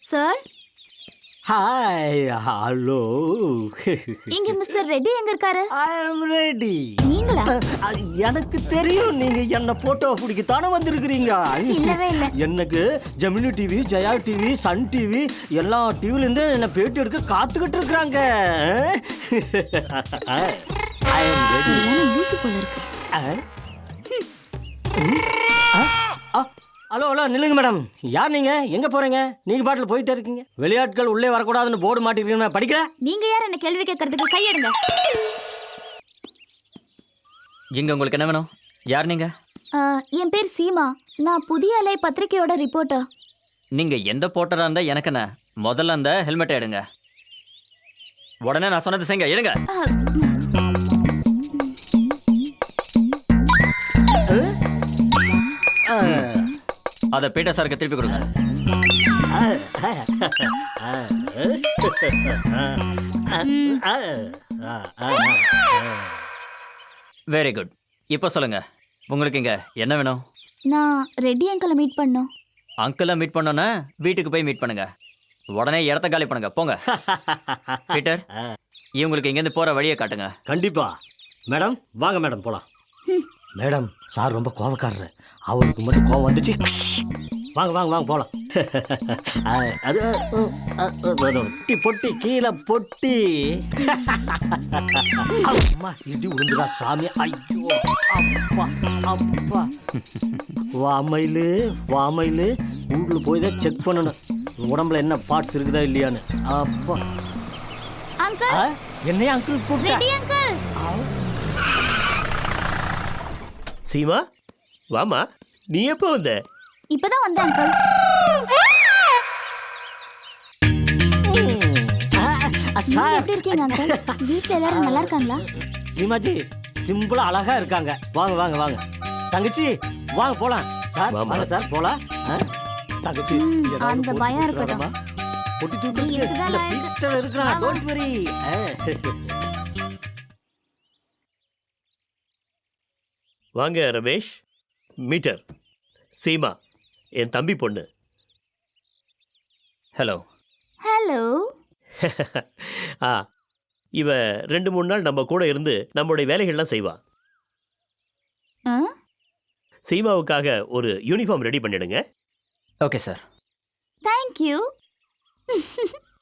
Sir, hi hello இங்க mister Reddy எங்க இருக்காரு? ஐ அம் ரெடி நீங்களா? எனக்கு தெரியும் நீங்க என்ன போட்டோ பிடிக்கத்தானே வந்திருக்கிறீங்க. இல்லவே இல்ல. எனக்கு Gemini TV Jaya TV Sun TV எல்லா டிவில இருந்து என்ன பேட்டி எடுக்க காத்துக்கிட்டு இருக்கிறாங்க. ஐ அம் ரெடி லூசு போல இருக்கு. ஹலோ ஹலோ நில்லுங்க மேடம். யார் நீங்க? எங்க போறீங்க? நீங்க பாட்டில் போயிட்டே இருக்கீங்க. வெளியாட்கள் உள்ளே வரக்கூடாதுன்னு போர்டு மாட்டிருக்கீங்க படிக்கல? நீங்க யார் என்ன கேள்வி கேட்கறதுக்கு கையெடுங்க. இங்க உங்களுக்கு என்ன வேணும்? யார் நீங்க? ஆ, என் பேர் சீமா. நான் புதிய அலை பத்திரிகையோட ரிப்போர்ட்டர் நீங்க எந்த போட்டரா இருந்தா எனக்கு என்ன? முதல்ல அந்த ஹெல்மெட்டை எடுங்க. உடனே நான் சொன்னது செய்யுங்க எடுங்க. அதை பீட்டர் சாருக்கு திருப்பி கொடுங்க. வெரி குட் இப்போ சொல்லுங்க உங்களுக்கு இங்க என்ன வேணும்? நான் ரெட்டி அங்கிளை மீட் பண்ணோம். அங்கிளை மீட் பண்ணோன்னா வீட்டுக்கு போய் மீட் பண்ணுங்க. உடனே இடத்த காலி பண்ணுங்க போங்க. பீட்டர் இவங்களுக்கு இங்கேருந்து போற வழியை காட்டுங்க. கண்டிப்பா. மேடம் வாங்க மேடம் போலாம். மேடம் சார் ரொம்ப கோவக்காரரு. அவருக்கு மட்டும் கோவம் வந்துச்சு. வாங்க வாங்க வாங்க அஹ், அது பொட்டி பொட்டி கீழே பொட்டி. அம்மா இடி விழுந்துடா சாமி. ஐயோ அப்பா அப்பா. வாமையிலு வாமையிலு வீட்டுல போய் தான் செக் பண்ணணும். உடம்புல என்ன பார்ட்ஸ் இருக்குதா இல்லையான்னு. அப்பா. என்னைய அங்கிள் கூப்பிட்டா ரெட்டி அங்கிள் சீமா வாமா நீ எப்போ வந்த? இப்பதான் வந்தேன் அங்கிள் நீங்க சார். எப்படி இருக்கீங்க அங்கிள் வீட்ல எல்லாரும் நல்லா இருக்காங்களா? சிமாஜி சிம்பிளா அழகா இருக்காங்க. வாங்க வாங்க வாங்க. தங்கச்சி வாங்க போலாம். சார் வாமா. வாங்க சார் போலாம். ஆ? தங்கச்சி அந்த பயம் தூக்குறாரம்மா? பொட்டி தூக்கு இருக்கிறான். டோன்ட் வரி வாங்க ரமேஷ். மீட்டர். சீமா என் தம்பி பொண்ணு. ஹலோ. ஹலோ. ஆ இவ ரெண்டு மூணு நாள் நம்ம கூட இருந்து நம்மளுடைய வேலைகள்லாம் செய்வா. சீமாவுக்காக ஒரு யூனிஃபார்ம் ரெடி பண்ணிடுங்க. Okay sir. Thank you